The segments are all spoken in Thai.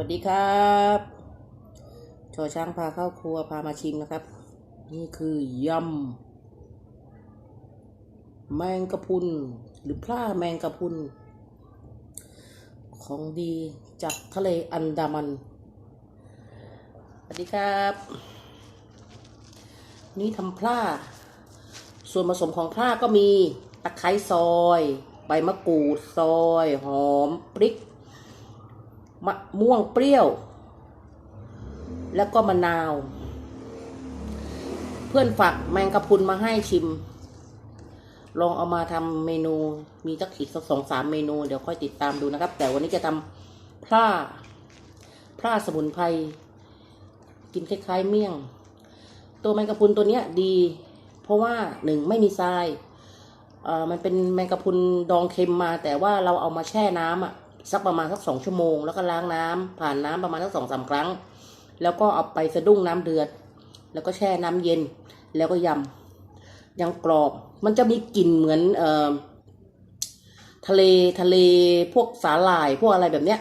วัสดีครับชอช้างพาเข้าครัวพามาชิมนะครับ นี่คือยำแมงกะพุนหรือพร่าแมงกะพุนของดีจากทะเลอันดามัน สวัสดีครับ นี่ทำพร่า ส่วนผสมของพร่าก็มีตะไคร้ซอย ใบมะกรูดซอย หอม พริก มะม่วงเปรี้ยว แล้วก็มะนาว เพื่อนฝากแมงกะพรุนมาให้ชิม ลองเอามาทำเมนูมีสักอีกสักสองสามเมนู เดี๋ยวค่อยติดตามดูนะครับ แต่วันนี้จะทำพร่าพร่าสมุนไพรกินคล้ายๆเมี่ยง ตัวแมงกะพรุนตัวเนี้ยดี เพราะว่าหนึ่งไม่มีทรายเอ่อมันเป็นแมงกะพรุนดองเค็มมา แต่ว่าเราเอามาแช่น้ำอะ สักประมาณสักสองชั่วโมง แล้วก็ล้างน้ำผ่านน้ำประมาณสักสองสามครั้ง แล้วก็เอาไปสะดุ้งน้ำเดือด แล้วก็แช่น้ำเย็น แล้วก็ยำยังกรอบ มันจะมีกลิ่นเหมือนเอ่อทะเลทะเลพวกสาหร่ายพวกอะไรแบบเนี้ย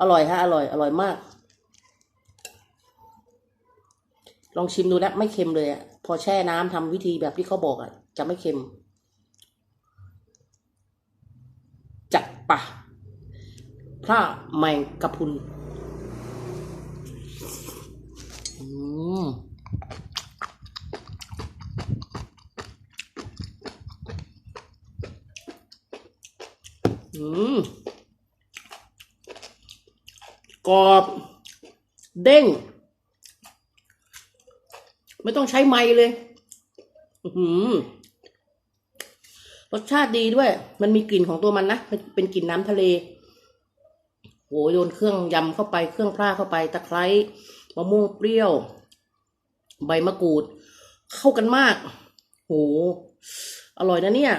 อร่อยฮะอร่อยอร่อยมาก ลองชิมดูนะไม่เค็มเลยอะพอแช่น้ำทำวิธีแบบที่เขาบอกอะจะไม่เค็มจัดปะ พระแมงกะพรุนอืมอืมกรอบ เด้ง ไม่ต้องใช้ไม้เลยอือหือรสชาติดีด้วย มันมีกลิ่นของตัวมันนะ เป็นเป็นกลิ่นน้ำทะเล โหโยนเครื่องยำเข้าไปเครื่องพร่าเข้าไปตะไคร้มะม่วงเปรี้ยว ใบมะกรูด เข้ากันมาก โห อร่อยนะเนี่ย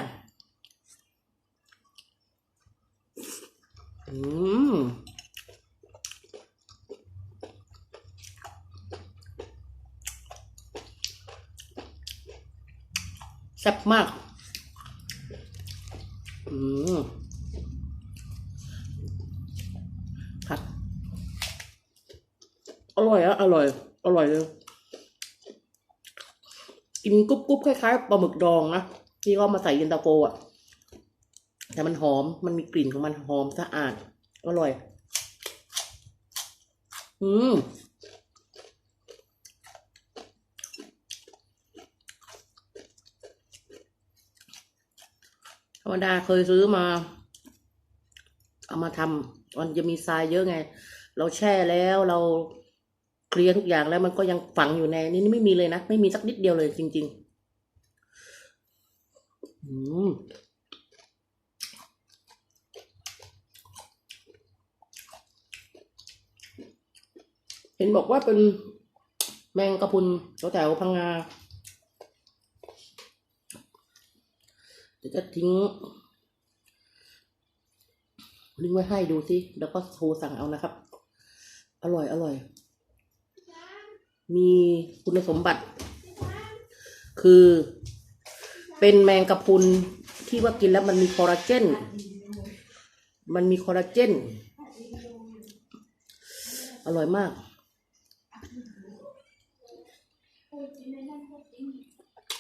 อืมแซ่บมาก อืมผัด อร่อยอะอร่อย อร่อยเลยกินกรุบกรุบคล้ายๆปลาหมึกดองนะที่เขามาใส่เย็นตาโฟอะแต่มันหอมมันมีกลิ่นของมันหอมสะอาด อร่อย อืมธรรมดาเคยซื้อมา เอามาทำมันจะมีทรายเยอะไง เราแช่แล้วเรา เคลียร์ทุกอย่างแล้วมันก็ยังฝังอยู่ในนี่ไม่มีเลยนะ ไม่มีสักนิดเดียวเลยจริง ๆ อืมเห็นบอกว่าเป็นแมงกะพรุนแถวๆพังงาเดี๋ยวจะทิ้งลิงก์ไว้ให้ดูสิแล้วก็โทรสั่งเอานะครับ อร่อย อร่อย มีคุณสมบัติ คือ เป็นแมงกะพรุนที่ว่ากินแล้วมันมีคอลลาเจน มันมีคอลลาเจน อร่อยมาก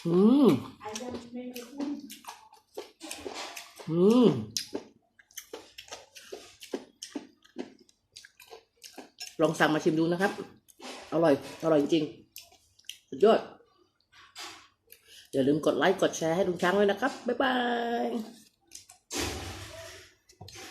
อืม อืมลองสั่งมาชิมดูนะครับ อร่อย อร่อยจริงสุดยอด อย่าลืมกดไลค์ กดแชร์ให้ลุงช้างด้วยนะครับ บ๊ายบาย